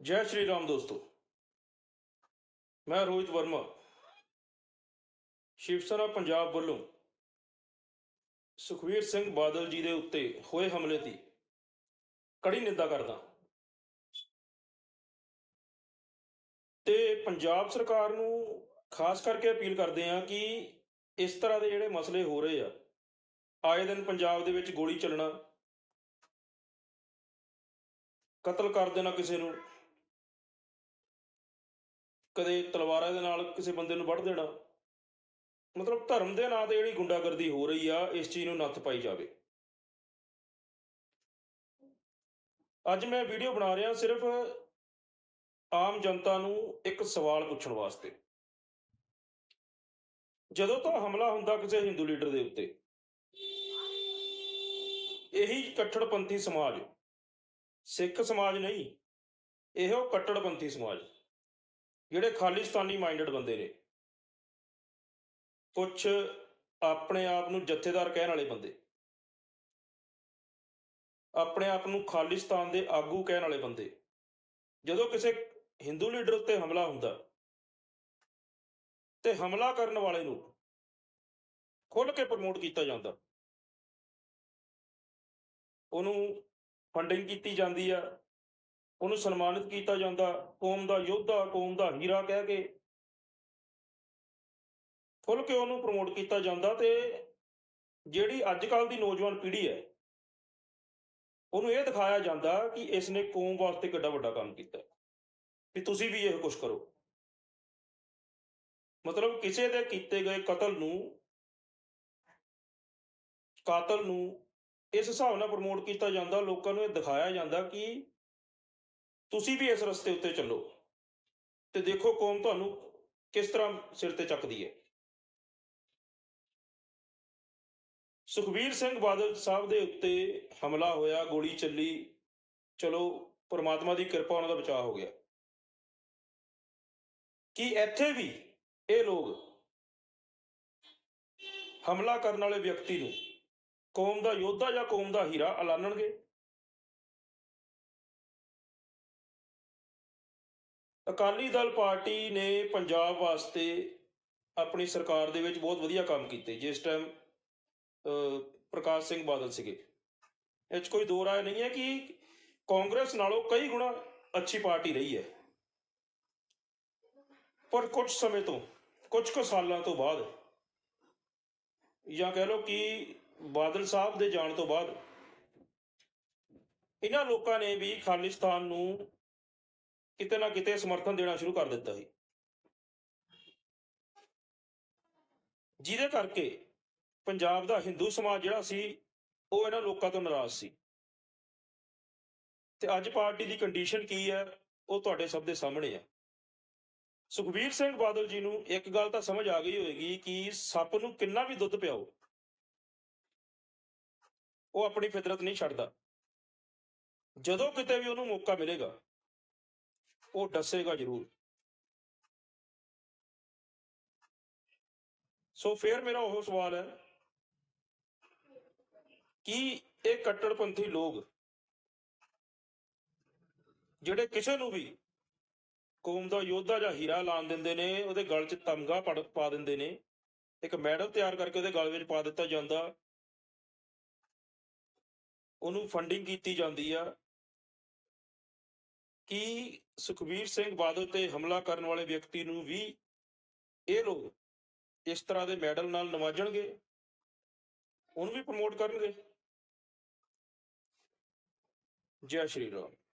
ਜੈ ਸ਼੍ਰੀ ਰਾਮ ਦੋਸਤੋ। ਮੈਂ ਰੋਹਿਤ ਵਰਮਾ ਸ਼ਿਵ ਸੈਨਾ ਪੰਜਾਬ ਵੱਲੋਂ ਸੁਖਵੀਰ ਸਿੰਘ ਬਾਦਲ ਜੀ ਦੇ ਉੱਤੇ ਹੋਏ ਹਮਲੇ ਦੀ ਕੜੀ ਨਿੰਦਾ ਕਰਦਾ ਤੇ ਪੰਜਾਬ ਸਰਕਾਰ ਨੂੰ ਖਾਸ ਕਰਕੇ ਅਪੀਲ ਕਰਦੇ ਹਾਂ ਕਿ ਇਸ ਤਰ੍ਹਾਂ ਦੇ ਜਿਹੜੇ ਮਸਲੇ ਹੋ ਰਹੇ ਆ, ਆਏ ਦਿਨ ਪੰਜਾਬ ਦੇ ਵਿੱਚ ਗੋਲੀ ਚੱਲਣਾ, ਕਤਲ ਕਰ ਦੇਣਾ ਕਿਸੇ ਨੂੰ ਕਦੇ ਤਲਵਾਰਾਂ ਦੇ ਨਾਲ ਕਿਸੇ ਬੰਦੇ ਨੂੰ ਵੱਢ ਦੇਣਾ। ਮਤਲਬ ਧਰਮ ਦੇ ਨਾਂ ਤੇ ਜਿਹੜੀ ਗੁੰਡਾਗਰਦੀ ਹੋ ਰਹੀ ਆ, ਇਸ ਚੀਜ਼ ਨੂੰ ਨੱਥ ਪਾਈ ਜਾਵੇ। ਅੱਜ ਮੈਂ ਵੀਡੀਓ ਬਣਾ ਰਿਹਾ ਸਿਰਫ ਆਮ ਜਨਤਾ ਨੂੰ ਇੱਕ ਸਵਾਲ ਪੁੱਛਣ ਵਾਸਤੇ। ਜਦੋਂ ਤੋਂ ਹਮਲਾ ਹੁੰਦਾ ਕਿਸੇ ਹਿੰਦੂ ਲੀਡਰ ਦੇ ਉੱਤੇ, ਇਹੀ ਕੱਟੜਪੰਥੀ ਸਮਾਜ, ਸਿੱਖ ਸਮਾਜ ਨਹੀਂ, ਇਹੋ ਕੱਟੜਪੰਥੀ ਸਮਾਜ। ਜਿਹੜੇ ਖਾਲਿਸਤਾਨੀ ਮਾਈਂਡਡ ਬੰਦੇ ਨੇ ਕੁਝ ਆਪਣੇ ਆਪ ਨੂੰ ਜਥੇਦਾਰ ਕਹਿਣ ਵਾਲੇ ਬੰਦੇ, ਆਪਣੇ ਆਪ ਨੂੰ ਖਾਲਿਸਤਾਨ ਦੇ ਆਗੂ ਕਹਿਣ ਵਾਲੇ ਬੰਦੇ, ਜਦੋਂ ਕਿਸੇ ਹਿੰਦੂ ਲੀਡਰ ਉੱਤੇ ਹਮਲਾ ਹੁੰਦਾ ਤੇ ਹਮਲਾ ਕਰਨ ਵਾਲੇ ਨੂੰ ਖੁੱਲ ਕੇ ਪ੍ਰਮੋਟ ਕੀਤਾ ਜਾਂਦਾ। ਉਹਨੂੰ ਫੰਡਿੰਗ ਕੀਤੀ ਜਾਂਦੀ ਆ ਉਹਨੂੰ ਸਨਮਾਨਿਤ ਕੀਤਾ ਜਾਂਦਾ। ਕੌਮ ਦਾ ਯੋਧਾ, ਕੌਮ ਦਾ ਹੀਰਾ ਕਹਿ ਕੇ ਖੁੱਲ ਕੇ ਉਹਨੂੰ ਪ੍ਰਮੋਟ ਕੀਤਾ ਜਾਂਦਾ ਤੇ ਜਿਹੜੀ ਅੱਜ ਕੱਲ ਦੀ ਨੌਜਵਾਨ ਪੀੜ੍ਹੀ ਹੈ, ਉਹਨੂੰ ਇਹ ਦਿਖਾਇਆ ਜਾਂਦਾ ਕਿ ਇਸ ਨੇ ਕੌਮ ਵਾਸਤੇ ਕਿੱਡਾ ਵੱਡਾ ਕੰਮ ਕੀਤਾ। ਵੀ ਤੁਸੀਂ ਵੀ ਇਹ ਕੁਝ ਕਰੋ। ਮਤਲਬ ਕਿਸੇ ਦੇ ਕੀਤੇ ਗਏ ਕਤਲ ਨੂੰ, ਕਾਤਲ ਨੂੰ ਇਸ ਹਿਸਾਬ ਨਾਲ ਪ੍ਰਮੋਟ ਕੀਤਾ ਜਾਂਦਾ। ਲੋਕਾਂ ਨੂੰ ਇਹ ਦਿਖਾਇਆ ਜਾਂਦਾ ਕਿ ਤੁਸੀਂ ਵੀ ਇਸ ਰਸਤੇ ਉੱਤੇ ਚੱਲੋ। ਤੇ ਦੇਖੋ ਕੌਮ ਤੁਹਾਨੂੰ ਕਿਸ ਤਰ੍ਹਾਂ ਸਿਰ ਤੇ ਚੱਕਦੀ ਹੈ। ਸੁਖਬੀਰ ਸਿੰਘ ਬਾਦਲ ਸਾਹਿਬ ਦੇ ਉੱਤੇ ਹਮਲਾ ਹੋਇਆ, ਗੋਲੀ ਚੱਲੀ। ਚਲੋ, ਪਰਮਾਤਮਾ ਦੀ ਕਿਰਪਾ ਉਹਨਾਂ ਦਾ ਬਚਾਅ ਹੋ ਗਿਆ। ਕਿ ਇੱਥੇ ਵੀ ਇਹ ਲੋਕ ਹਮਲਾ ਕਰਨ ਵਾਲੇ ਵਿਅਕਤੀ ਨੂੰ ਕੌਮ ਦਾ ਯੋਧਾ ਜਾਂ ਕੌਮ ਦਾ ਹੀਰਾ ਐਲਾਨਣਗੇ? ਅਕਾਲੀ ਦਲ ਪਾਰਟੀ ਨੇ ਪੰਜਾਬ ਵਾਸਤੇ ਆਪਣੀ ਸਰਕਾਰ ਦੇ ਵਿੱਚ ਬਹੁਤ ਵਧੀਆ ਕੰਮ ਕੀਤੇ, ਜਿਸ ਟਾਈਮ ਪ੍ਰਕਾਸ਼ ਸਿੰਘ ਬਾਦਲ ਸੀਗੇ। ਇਹ 'ਚ ਕੋਈ ਦੋ ਰਾਏ ਨਹੀਂ ਹੈ ਕਿ ਕਾਂਗਰਸ ਨਾਲੋਂ ਕਈ ਗੁਣਾ ਅੱਛੀ ਪਾਰਟੀ ਰਹੀ ਹੈ। ਪਰ ਕੁਝ ਸਮੇਂ ਤੋਂ, ਕੁਝ ਕੁ ਸਾਲਾਂ ਤੋਂ ਬਾਅਦ, ਜਾਂ ਕਹਿ ਲਓ ਕਿ ਬਾਦਲ ਸਾਹਿਬ ਦੇ ਜਾਣ ਤੋਂ ਬਾਅਦ, ਇਹਨਾਂ ਲੋਕਾਂ ਨੇ ਵੀ ਖਾਲਿਸਤਾਨ ਨੂੰ ਕਿਤੇ ਨਾ ਕਿਤੇ ਸਮਰਥਨ ਦੇਣਾ ਸ਼ੁਰੂ ਕਰ ਦਿੱਤਾ ਸੀ। ਜਿਹਦੇ ਕਰਕੇ ਪੰਜਾਬ ਦਾ ਹਿੰਦੂ ਸਮਾਜ ਜਿਹੜਾ ਸੀ, ਉਹ ਇਹਨਾਂ ਲੋਕਾਂ ਤੋਂ ਨਾਰਾਜ਼ ਸੀ। ਤੇ ਅੱਜ ਪਾਰਟੀ ਦੀ ਕੰਡੀਸ਼ਨ ਕੀ ਹੈ, ਉਹ ਤੁਹਾਡੇ ਸਭ ਦੇ ਸਾਹਮਣੇ ਹੈ। ਸੁਖਬੀਰ ਸਿੰਘ ਬਾਦਲ ਜੀ ਨੂੰ ਇੱਕ ਗੱਲ ਤਾਂ ਸਮਝ ਆ ਗਈ ਹੋਏਗੀ ਕਿ ਸੱਪ ਨੂੰ ਕਿੰਨਾ ਵੀ ਦੁੱਧ ਪਿਆਓ, ਉਹ ਆਪਣੀ ਫਿਤਰਤ ਨਹੀਂ ਛੱਡਦਾ। ਜਦੋਂ ਕਿਤੇ ਵੀ ਉਹਨੂੰ ਮੌਕਾ ਮਿਲੇਗਾ ਉਹ ਦੱਸੇਗਾ ਜ਼ਰੂਰ। ਸੋ ਫਿਰ ਮੇਰਾ ਉਹ ਸਵਾਲ ਹੈ ਕਿ ਇਹ ਕੱਟੜਪੰਥੀ ਲੋਕ ਜਿਹੜੇ ਕਿਸੇ ਨੂੰ ਵੀ ਕੌਮ ਦਾ ਯੋਧਾ ਜਾਂ ਹੀਰਾ ਲਾਣ ਦਿੰਦੇ ਨੇ, ਉਹਦੇ ਗਲ 'ਚ ਤਮਗਾ ਪਾ ਦਿੰਦੇ ਨੇ, ਇੱਕ ਮੈਡਲ ਤਿਆਰ ਕਰਕੇ ਉਹਦੇ ਗਲ ਵਿੱਚ ਪਾ ਦਿੱਤਾ ਜਾਂਦਾ, ਉਹਨੂੰ ਫੰਡਿੰਗ ਕੀਤੀ ਜਾਂਦੀ ਆ ਕੀ ਸੁਖਬੀਰ ਸਿੰਘ ਬਾਦਲ ਤੇ ਹਮਲਾ ਕਰਨ ਵਾਲੇ ਵਿਅਕਤੀ ਨੂੰ ਵੀ ਇਹ ਲੋਕ ਇਸ ਤਰ੍ਹਾਂ ਦੇ ਮੈਡਲ ਨਾਲ ਨਵਾਜਣਗੇ? ਉਹਨੂੰ ਵੀ ਪ੍ਰਮੋਟ ਕਰਨਗੇ? ਜੈ ਸ਼੍ਰੀ ਰਾਮ।